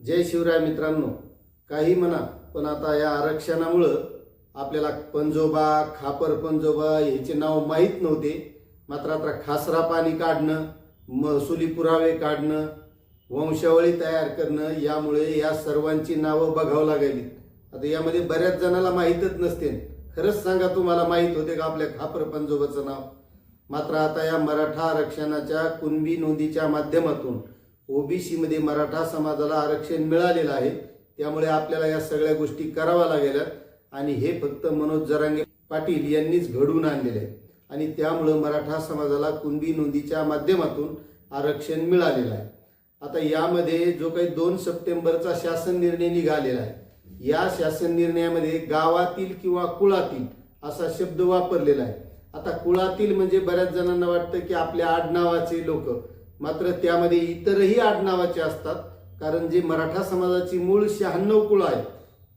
जय शिवराय मित्रांनो. काही म्हणा पण आता या आरक्षणामुळं आपल्याला पंजोबा खापर पंजोबा याचे नाव माहीत नव्हते. मात्र आता खासरा पाणी काढणं महसुली पुरावे काढणं वंशावळी तयार करणं यामुळे या सर्वांची नावं बघावं लागली. आता यामध्ये बऱ्याच जणाला माहीतच नसते. खरंच सांगा तुम्हाला माहीत होते का आपल्या खापर पंजोबाचं नाव? मात्र आता या मराठा आरक्षणाच्या कुणबी नोंदीच्या माध्यमातून ओबीसी मध्ये मराठा समाजाला आरक्षण मिळालेलं आहे. त्यामुळे आपल्याला या सगळ्या गोष्टी कराव्या लागेल्या. आणि हे फक्त मनोज जरांगे पाटील यांनीच घडवून आणलेले आहे. आणि त्यामुळं मराठा समाजाला कुणबी नोंदीच्या माध्यमातून आरक्षण मिळालेलं आहे. आता यामध्ये जो काही दोन सप्टेंबरचा शासन निर्णय निघालेला आहे या शासन निर्णयामध्ये गावातील किंवा कुळातील असा शब्द वापरलेला आहे. आता कुळातील म्हणजे बऱ्याच जणांना वाटतं की आपल्या आडनावाचे लोक मात्र त्यामध्ये इतरही आडनावाचे असतात कारण जे मराठा समाजाची मूळ शहाण्णव कुळ आहेत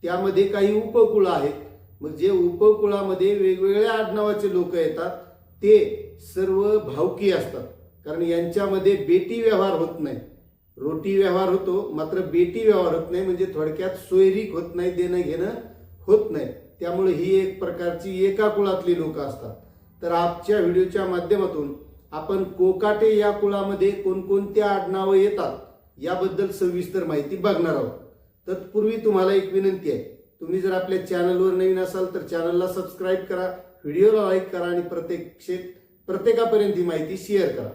त्यामध्ये काही उपकुळ आहेत. मग जे उपकुळामध्ये वेगवेगळ्या आडनावाचे लोक येतात ते सर्व भावकी असतात. कारण यांच्यामध्ये बेटी व्यवहार होत नाही. रोटी व्यवहार होतो मात्र बेटी व्यवहार होत नाही म्हणजे थोडक्यात सोयरीक होत नाही देणं घेणं होत नाही. त्यामुळे ही एक प्रकारची एका कुळातली लोक असतात. तर आजच्या व्हिडिओच्या माध्यमातून आपण कोकाटे या कुळामध्ये कोणकोणत्या आडनावं येतात याबद्दल सविस्तर माहिती बघणार आहोत. तत्पूर्वी तुम्हाला एक विनंती आहे. तुम्ही जर आपल्या चॅनलवर नवीन असाल तर चॅनलला सबस्क्राईब करा व्हिडिओला लाईक करा आणि प्रत्येक क्षेत्र प्रत्येकापर्यंत ही माहिती शेअर करा.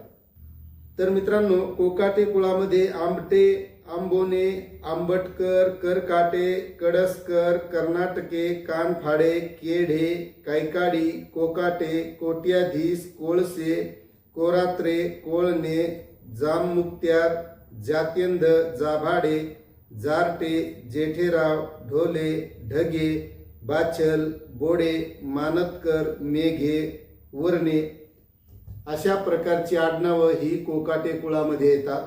तर मित्रांनो कोकाटे कुळामध्ये आंबटे आंबोने आंबटकर करकाटे कडसकर कर्नाटके कानफाडे केढे कायकाडी कोकाटे कोट्याधीश कोळसे कोरात्रे कोळणे जाममुक्त्यार जात्यंद जाभाडे जारटे जेठेराव ढोले ढगे बाचल बोडे मानतकर मेघे वरणे अशा प्रकारची आडनावं ही कोकाटे कुळामध्ये येतात.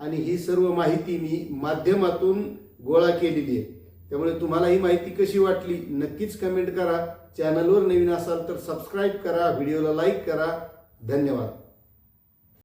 आणि ही सर्व माहिती मी माध्यमातून गोळा केलेली आहे. त्यामुळे तुम्हाला ही माहिती कशी वाटली नक्कीच कमेंट करा. चॅनलवर नवीन असाल तर सबस्क्राईब करा व्हिडिओला लाईक करा. धन्यवाद.